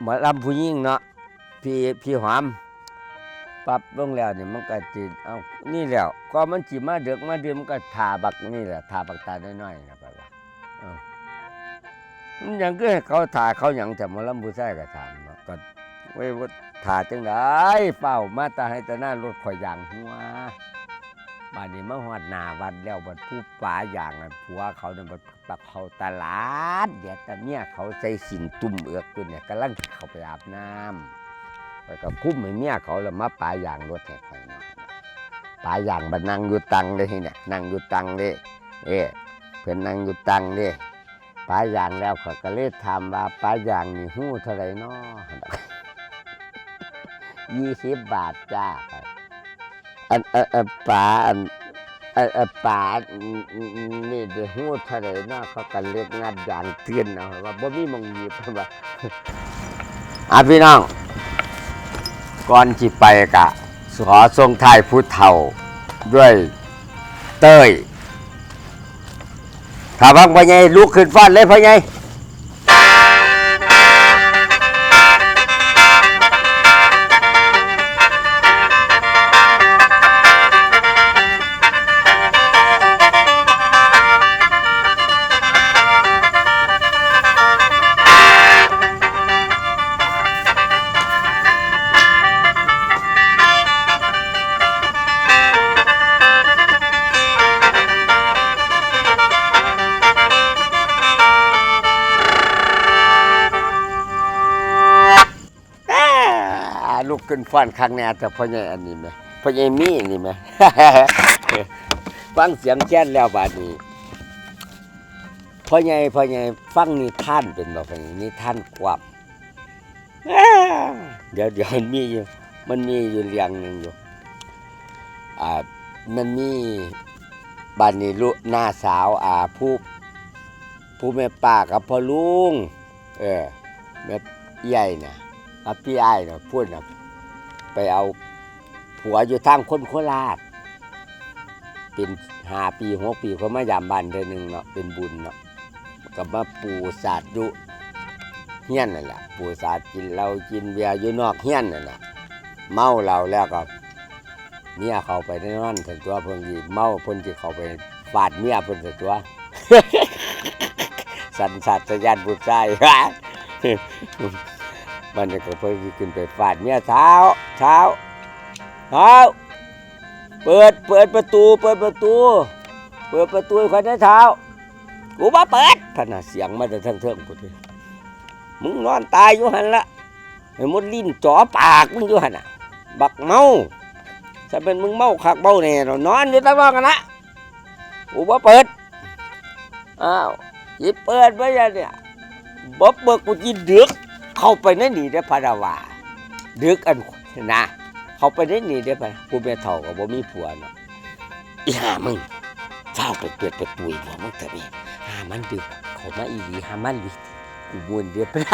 หมอลำผู้หญิงเนาะพี่พี่หอมปรับลงแล้วนี่มันก็สิเอานี่แล้วก็มันสิมาเดึกมาดื่มมันก็ทาบักนี่แหละทาบักตาน้อยๆนะไปว่ามันยังก็เขาทาเขาหยังแต่หมอลำผู้ชายก็ถามเนาะก็ไว้ว่าทาจังไดเฝ้ามาตาให้ตาหน้ารถข่อยยางหัว บานนี้มาฮอดหนาวัดแล้วบัดผู้ป่าอย่างนั้นผัวเขาเนี่ยบัดปักเขาตลาดเดี๋ยวแต่เมียเขาใส่สินตุ่มเอือกตัวเนี่ยกำลังเขาไปอาบน้ำแล้วก็คุ้มให้เมียเขาแล้วมาปลายางรถแห่ข่อยเนาะปลายางบันนั่งอยู่ตังเลยเนี่ยนั่งอยู่ตังเลยเอ๊ะเพื่อนนั่งอยู่ตังเลยปลายางแล้วเขาก็เลยถามว่าปลายางนี่หู้เท่าไหรเนาะยี่สิบบาทจ้า อันอันปลาอันอันปลานี่เดี๋ยวหู้เท่าไหรเนาเขาก็เรียกงัดยางเตือนเอาว่าบ่มีมองหยิบว่าอะพี่น้องก่อนที่ไปกะขอทรงทายผู้เฒ่าด้วยเต้ยถ้าพังพ่อใหญ่ลุกขึ้นฟ้อนเลยพ่อใหญ่ ลุกขึ้นฟ้อนครั้งแน่แต่พ่อใหญ่อันนี้ไหมพ่อใหญ่มีนี่ไหม ฟังเสียงแจ้นแล้วบาดนี้พ่อใหญ่พ่อใหญ่ฟังนิทานเป็นบ่พ่อใหญ่นิทานกวับเดี๋ยวเดี๋ยวมันมีอยู่มันมีอยู่เรียงหนึ่งอยู่อ่ามันมีบ้านนี้ลูกหน้าสาวอ่าผู้ผู้แม่ป้ากับพ่อลุง เออแม่ใหญ่น่ะกับพี่ไอ้ายน่ะพูดน่ะ ไปเอาผัวอยู่ทางคนโคราชเป็นหาปีหกปีเขามายามบ้านเดือนหนึ่งเนาะเป็นบุญเนาะก็มาปูศาสตร์อยู่เฮี้ยนนั่นแหละปู่สาดกินเหล้ากินเบียร์อยู่นอกเฮี้ยนนั่นแหละเมาเหล้าแล้วก็เมียเขาไปในนั่นถึงตัวเพิ่นสิเมาเพิ่นสิเขาไปฟาดเมียเพิ่นถึงตัว สันสัตว์สยานบุตรใจ มันนี่ก็เพิ่นสิขึ้นไปฟาดเมียเช้าเช้าเช้าเปิดเปิดประตูเปิดประตู เปิดประตูใคนได้เช้ากูมาเปิดพนะเสียงมาแต่ทั้งเทิงพุ่นมึงนอนตายอยู่หันละไอ้มดลิ้นจ่อปากมึงอยู่หันน่ะ บักเมาถ้าเป็นมึงเมาคักเมาแน่เรานอนอยู่ตั้งนอกกันละกูบ่เปิดอ้าวยิเปิดไว้ยังเนี่ยบ่เบิกกูยินดึก เข้าไปในนี่ได้อพะดาวาดึกอันนะ เข้าไปในนี่ได้พระกูแม่เฒ่าก็บ่มีผัวเนาะอีห่ามึงเฝ้าไปเปิดประตูให้ผัวมึงเถอะแม่หามันดึกเขามาอีหลีหามันลิกูมวนเดียวไปบ